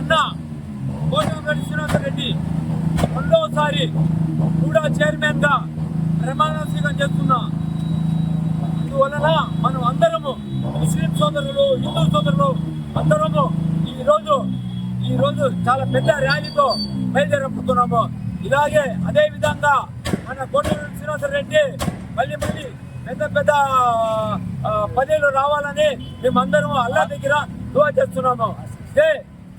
అన్న కోటమిరెడ్డి శ్రీనివాస రెడ్డి రెండవసారి కూడా చైర్మన్గా ప్రమాణ స్వీకారం చేస్తున్నా. అందువలన మనం అందరము ముస్లిం సోదరులు హిందూ సోదరులు అందరము ఈ రోజు చాలా పెద్ద ర్యాలీతో బయలుదేరబోతున్నాము. ఇలాగే అదే విధంగా మన కోటమిరెడ్డి శ్రీనివాస రెడ్డి మళ్ళీ మళ్ళీ పెద్ద పెద్ద పదేళ్ళు పదవులు రావాలని మేమందరం అల్లా దగ్గర దువా చేస్తున్నాము. జై జై